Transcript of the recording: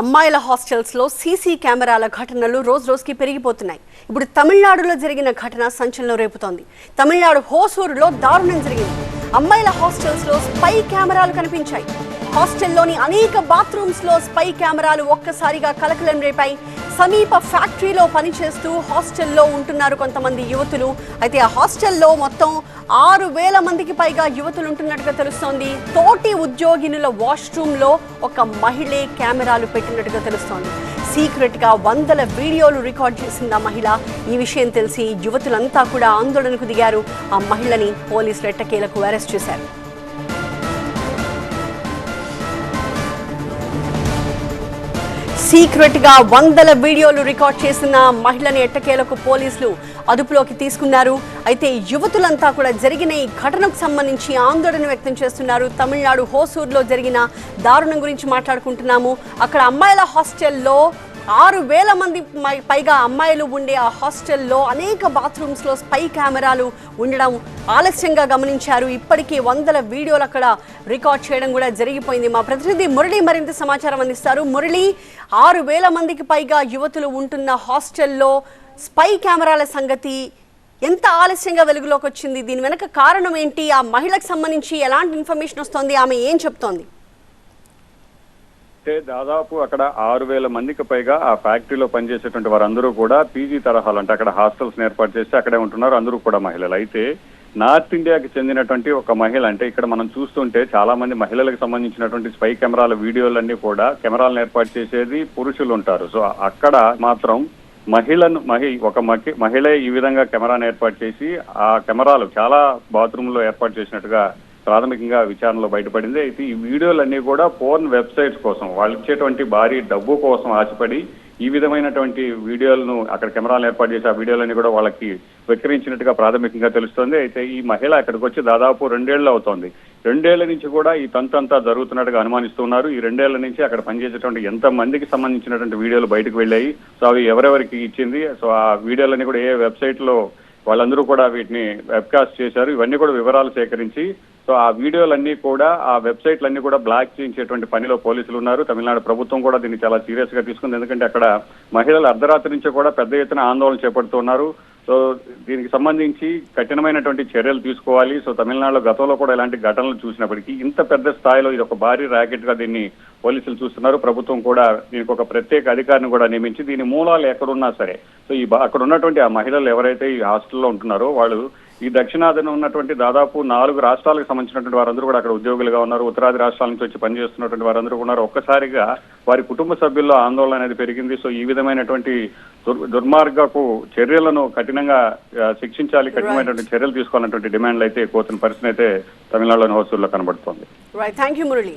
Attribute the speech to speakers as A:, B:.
A: అమ్మాయిల హాస్టల్స్లో సీసీ కెమెరాల ఘటనలు రోజు రోజుకి పెరిగిపోతున్నాయి. ఇప్పుడు తమిళనాడులో జరిగిన ఘటన సంచలనం రేపుతోంది. తమిళనాడు హోసూరులో దారుణం జరిగింది. అమ్మాయిల హాస్టల్స్లో స్పై కెమెరాలు కనిపించాయి. హాస్టల్లోని అనేక బాత్రూమ్స్లో స్పై కెమెరాలు ఒక్కసారిగా కలకలం రేపాయి. సమీప ఫ్యాక్టరీలో పనిచేస్తూ హాస్టల్లో ఉంటున్నారు కొంతమంది యువతులు. అయితే ఆ హాస్టల్లో మొత్తం ఆరు వేల మందికి పైగా యువతులు ఉంటున్నట్టుగా తెలుస్తోంది. తోటి ఉద్యోగినుల వాష్రూమ్లో ఒక మహిళే కెమెరాలు పెట్టినట్టుగా తెలుస్తోంది. సీక్రెట్గా వందల వీడియోలు రికార్డ్ చేసింది ఆ మహిళ. ఈ విషయం తెలిసి యువతులంతా కూడా ఆందోళనకు దిగారు. ఆ మహిళని పోలీసులు ఎట్టకేలకు అరెస్ట్ చేశారు. సీక్రెట్గా వందల వీడియోలు రికార్డ్ చేసిన మహిళని ఎట్టకేలకు పోలీసులు అదుపులోకి తీసుకున్నారు. అయితే యువతులంతా కూడా జరిగిన ఈ ఘటనకు సంబంధించి ఆందోళన వ్యక్తం చేస్తున్నారు. తమిళనాడు హోసూర్లో జరిగిన దారుణం గురించి మాట్లాడుకుంటున్నాము. అక్కడ అమ్మాయిల హాస్టల్లో ఆరు వేల మంది మై- పైగా అమ్మాయిలు ఉండే ఆ హాస్టల్లో అనేక బాత్రూమ్స్లో స్పై కెమెరాలు ఉండడం ఆలస్యంగా గమనించారు. ఇప్పటికీ వందల వీడియోలు అక్కడ రికార్డ్ చేయడం కూడా జరిగిపోయింది. మా ప్రతినిధి మురళి మరింత సమాచారం అందిస్తారు. మురళి ఆరు వేల మందికి పైగా యువతులు ఉంటున్న హాస్టల్లో స్పై కెమెరాల సంగతి ఎంత ఆలస్యంగా వెలుగులోకి వచ్చింది? దీని వెనక కారణం ఏంటి? ఆ మహిళకు సంబంధించి ఎలాంటి ఇన్ఫర్మేషన్ వస్తోంది? ఆమె ఏం చెప్తోంది?
B: అంటే దాదాపు అక్కడ ఆరు వేల మందికి పైగా ఆ ఫ్యాక్టరీలో పనిచేసేటువంటి వారందరూ కూడా పీజీ తరహాలు అంటే అక్కడ హాస్టల్స్ ఏర్పాటు చేసి అక్కడే ఉంటున్నారు. అందరూ కూడా మహిళలు. అయితే నార్త్ ఇండియాకి చెందినటువంటి ఒక మహిళ అంటే ఇక్కడ మనం చూస్తుంటే చాలా మంది మహిళలకు సంబంధించినటువంటి స్పై కెమెరాల వీడియోలన్నీ కూడా కెమెరాలను ఏర్పాటు చేసేది పురుషులు ఉంటారు. సో అక్కడ మాత్రం మహిళను మహి ఒక మహి- మహిళ ఈ విధంగా కెమెరాను ఏర్పాటు చేసి ఆ కెమెరాలు చాలా బాత్రూమ్లో ఏర్పాటు చేసినట్టుగా ప్రాథమికంగా విచారణలో బయటపడింది. అయితే ఈ వీడియోలన్నీ కూడా పోర్న్ వెబ్సైట్స్ కోసం వాళ్ళు ఇచ్చేటువంటి భారీ డబ్బు కోసం ఆశపడి ఈ విధమైనటువంటి వీడియోలను అక్కడ కెమెరాలు ఏర్పాటు చేసి ఆ వీడియోలన్నీ కూడా వాళ్ళకి విక్రయించినట్టుగా ప్రాథమికంగా తెలుస్తోంది. అయితే ఈ మహిళ అక్కడికి వచ్చి దాదాపు రెండేళ్ళు అవుతోంది. రెండేళ్ళ నుంచి కూడా ఈ తంతంతా జరుగుతున్నట్టుగా అనుమానిస్తున్నారు. ఈ రెండేళ్ళ నుంచి అక్కడ పనిచేసేటువంటి ఎంత మందికి సంబంధించినటువంటి వీడియోలు బయటకు వెళ్ళాయి. సో అవి ఎవరెవరికి ఇచ్చింది? సో ఆ వీడియోలన్నీ కూడా ఏ వెబ్సైట్లో వాళ్ళందరూ కూడా వీటిని వెబ్కాస్ట్ చేశారు. ఇవన్నీ కూడా వివరాలు సేకరించి సో ఆ వీడియోలన్నీ కూడా ఆ వెబ్సైట్లన్నీ కూడా బ్లాక్ చేయించేటువంటి పనిలో పోలీసులు ఉన్నారు. తమిళనాడు ప్రభుత్వం కూడా దీన్ని చాలా సీరియస్గా తీసుకుంది. ఎందుకంటే అక్కడ మహిళలు అర్ధరాత్రి నుంచి కూడా పెద్ద ఎత్తున ఆందోళన చేపడుతున్నారు సో దీనికి సంబంధించి కఠినమైనటువంటి చర్యలు తీసుకోవాలి. సో తమిళనాడులో గతంలో కూడా ఇలాంటి ఘటనలు చూసినప్పటికీ ఇంత పెద్ద స్థాయిలో ఇది ఒక భారీ ర్యాకెట్గా దీన్ని పోలీసులు చూస్తున్నారు. ప్రభుత్వం కూడా దీనికి ఒక ప్రత్యేక అధికారిని కూడా నియమించి దీని మూలాలు ఎక్కడున్నా సరే సో ఈ అక్కడ ఉన్నటువంటి ఆ మహిళలు ఎవరైతే ఈ హాస్టల్లో ఉంటున్నారో వాళ్ళు ఈ దక్షిణాదిన ఉన్నటువంటి దాదాపు నాలుగు రాష్ట్రాలకు సంబంధించినటువంటి వారందరూ కూడా అక్కడ ఉద్యోగులుగా ఉన్నారు. ఉత్తరాది రాష్ట్రాల నుంచి వచ్చి పనిచేస్తున్నటువంటి వారందరూ ఉన్నారు. ఒక్కసారిగా వారి కుటుంబ సభ్యుల్లో ఆందోళన అనేది పెరిగింది. సో ఈ విధమైనటువంటి దుర్- దుర్మార్గపు చర్యలను కఠినంగా శిక్షించాలి కఠినమైనటువంటి చర్యలు తీసుకోవాలన్నటువంటి డిమాండ్లు అయితే కోతున్న పరిస్థితి అయితే తమిళనాడులోని హోసూరులో కనబడుతోంది.
A: Right thank you Murali